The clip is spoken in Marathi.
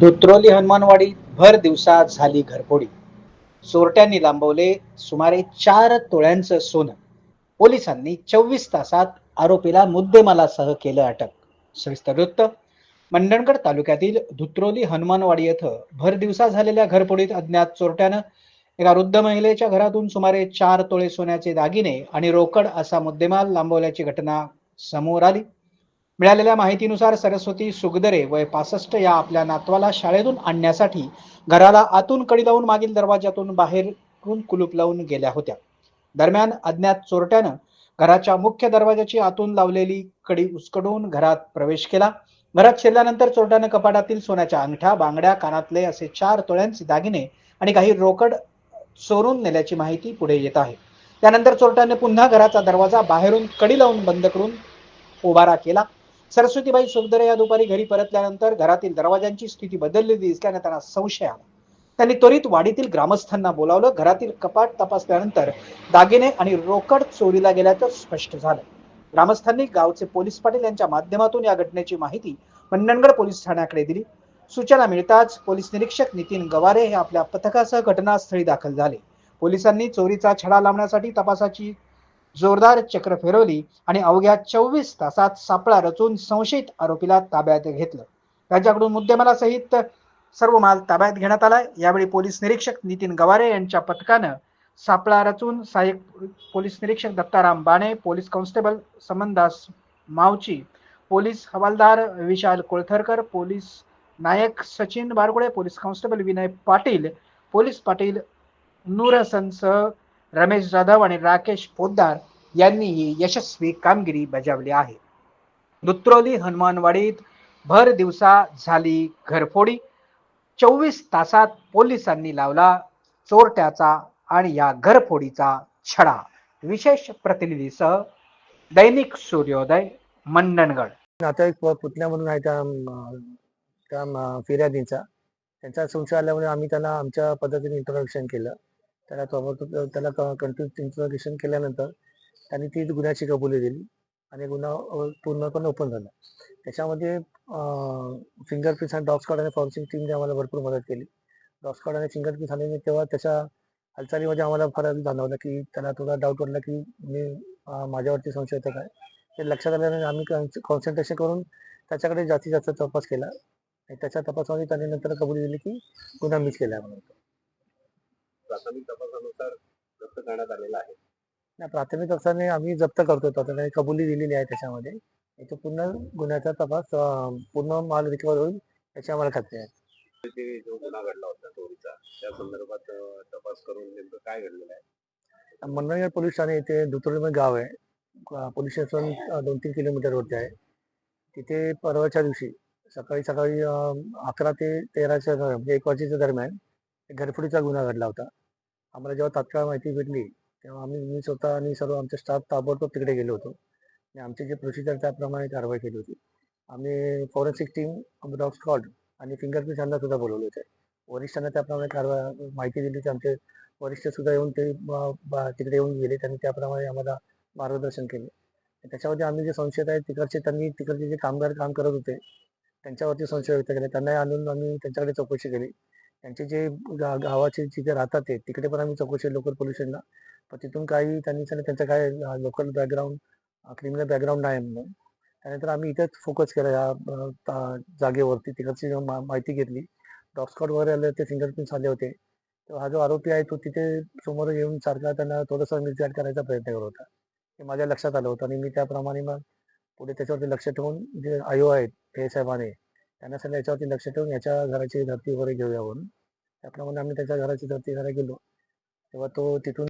दुत्रोली हनुमानवाडी भर दिवसात झाली घरफोडी. चोरट्यांनी लांबवले सुमारे चार तोळ्यांचं सोनं. पोलिसांनी चोवीस तासात आरोपीला मुद्देमालासह केलं अटक. सविस्तर वृत्त मंडणगड तालुक्यातील धुत्रोली हनुमानवाडी येथं भर दिवसा झालेल्या घरफोडीत अज्ञात चोरट्यानं एका वृद्ध महिलेच्या घरातून सुमारे चार तोळे सोन्याचे दागिने आणि रोकड असा मुद्देमाल लांबवल्याची घटना समोर आली. मिळालेल्या माहितीनुसार सरस्वती सुगदरे वय पासष्ट या आपल्या नातवाला शाळेतून आणण्यासाठी घराला आतून कडी लावून मागील दरवाजातून बाहेरून कुलूप लावून गेल्या होत्या. दरम्यान अज्ञात चोरट्यानं घराच्या मुख्य दरवाजाची आतून लावलेली कडी उचकडून घरात प्रवेश केला. घरात शिरल्यानंतर चोरट्यानं कपाटातील सोन्याच्या अंगठ्या बांगड्या कानातले असे चार तोळ्यांचे दागिने आणि काही रोकड चोरून नेल्याची माहिती पुढे येत आहे. त्यानंतर चोरट्याने पुन्हा घराचा दरवाजा बाहेरून कडी लावून बंद करून उभारा केला. सरस्वतीबाई सुंदर या दुपारी घरी परतल्यानंतर घरातील दरवाजांची स्थिती बदललेली दिसल्याने त्यांना संशय आला. त्यांनी त्वरित वाडीतील ग्रामस्थांना बोलावलं. घरातील कपाट तपासल्यानंतर दागिने आणि रोकड चोरीला गेल्याचं स्पष्ट झालं. ग्रामस्थांनी गावचे पोलीस पाटील यांच्या माध्यमातून या घटनेची माहिती मंडणगड पोलीस ठाण्याकडे दिली. सूचना मिळताच पोलीस निरीक्षक नितीन गवारे हे आपल्या पथकासह घटनास्थळी दाखल झाले. पोलिसांनी चोरीचा छडा लावण्यासाठी तपासाची जोरदार चक्र फिरवली आणि अवघ्या चोवीस तासात सापळा रचून संशयित आरोपीला ताब्यात घेतलं. त्याच्याकडून मुद्देमालासहित सर्व माल ताब्यात घेण्यात आला यावेळी पोलीस निरीक्षक नितीन गवारे यांच्या पथकानं सापळा रचून सहाय्यक पोलीस निरीक्षक Dattaram Bane police constable Samandas Mavchi police हवालदार विशाल कोळथरकर पोलीस नायक Sachin Bargude police constable Vinay Patil police Patil Noor हसनसह Ramesh Jadhav आणि राकेश पोद्दार यांनी ही यशस्वी कामगिरी बजावली आहे. दुत्रोली हनुमानवाडीत भर दिवसा झाली घरफोडी. चोवीस तासात पोलिसांनी लावला चोरट्याचा आणि या घरफोडीचा छडा. विशेष प्रतिनिधीसह दैनिक सूर्योदय मंडणगड. आता एक प- पुतण्या म्हणून आहे त्या त्या फिर्यादींचा. त्यांचा संशय आल्यामुळे आम्ही त्यांना आमच्या पद्धतीने इंट्रोडक्शन केलं. त्याला ताबडतोब त्याला कंटिन्यू इंट्रोडक्शन केल्यानंतर त्यांनी ती गुन्ह्याची कबुली दिली आणि गुन्हा पूर्णपणे ओपन झाला. त्याच्यामध्ये फिंगरप्रिंट्स आणि डॉग स्कॉड आणि फॉरेन्सिक टीमने आम्हाला भरपूर मदत केली. डॉग स्कॉड आणि फिंगरप्रिंट्स आणि तेव्हा त्याच्या हालचालीमध्ये आम्हाला फरक जाणवला की त्याला थोडा डाऊट वाटला की मी माझ्यावरती संशय होतं काय? ते लक्षात आल्याने आम्ही कॉन्सन्ट्रेशन करून त्याच्याकडे जास्तीत जास्त तपास केला. आणि त्याच्या तपासामध्ये त्याने नंतर कबुली दिली की गुन्हा मिस केला म्हणून. प्राथमिक तपासानुसार जप्त करण्यात आलेला आहे. नाही, प्राथमिक तपासाने आम्ही जप्त करतो त्याने कबुली दिलेली आहे त्याच्यामध्ये. याचा पूर्ण गुन्ह्याचा तपास अं, पूर्ण माल रिकवर होईल याची आम्हाला खात्री आहे. ते जो गुन्हा घडला होता चोरीचा त्या संदर्भात अं, तपास करून नेमकं काय घडलेलं आहे? पोलीस ठाणे इथे दुतुर्लीमध्ये गाव आहे. अं, पोलीस स्टेशन अं, दोन तीन किलोमीटरवरती आहे. तिथे परवाच्या दिवशी सकाळी सकाळी अं, अकरा ते तेराच्या म्हणजे एक वाजेच्या दरम्यान घरफोडीचा गुन्हा घडला होता. आम्हाला जेव्हा तात्काळ माहिती भेटली तेव्हा आम्ही मी स्वतः आणि सर्व आमचे स्टाफ ताबडतोब तिकडे गेलो होतो. आणि आमचे जे प्रोसिजर त्याप्रमाणे कारवाई केली होती. आम्ही फॉरेन्सिक टीम डॉग स्कॉड आणि फिंगरप्रिंट यांना सुद्धा बोलवले होते. वरिष्ठांना त्याप्रमाणे कारवाई माहिती दिली होती. आमचे वरिष्ठ सुद्धा येऊन ते तिकडे येऊन गेले. त्यांनी त्याप्रमाणे आम्हाला मार्गदर्शन केले. त्याच्यामध्ये आम्ही जे संशयित आहेत तिकडचे त्यांनी तिकडचे जे कामगार काम करत होते त्यांच्यावरती संशय व्यक्त केले. त्यांनाही आणून आम्ही त्यांच्याकडे चौकशी केली. त्यांचे जे गा- गावाचे जिथे राहतात ते तिकडे पण आम्ही चौकशी लोकल पोल्युशनला पण तिथून काही त्यांनी सांगितलं त्यांचं काय लोकल बॅकग्राऊंड क्रिमिनल बॅकग्राऊंड नाही म्हणून. त्यानंतर आम्ही इथेच फोकस केला या ता- जागेवरती. तिकडची मा- माहिती घेतली. डॉग स्कॉट वगैरे आले होते फिंगरप्रिंट्स आले होते. तर हा जो आरोपी आहे तो तिथे समोर येऊन सारखा त्यांना थोडंसं मिसगाईड करायचा प्रयत्न करत होता. हे माझ्या लक्षात आलं होतं आणि मी त्याप्रमाणे मग पुढे त्याच्यावरती लक्ष ठेवून जे आयो आहेत हे साहेबाने त्यांना सांगितलं याच्यावरती लक्ष ठेवून याच्या घराची धरती वगैरे घेऊया म्हणून. त्याप्रमाणे आम्ही त्याच्या घराची धरती घरा गेलो. तेव्हा तो तिथून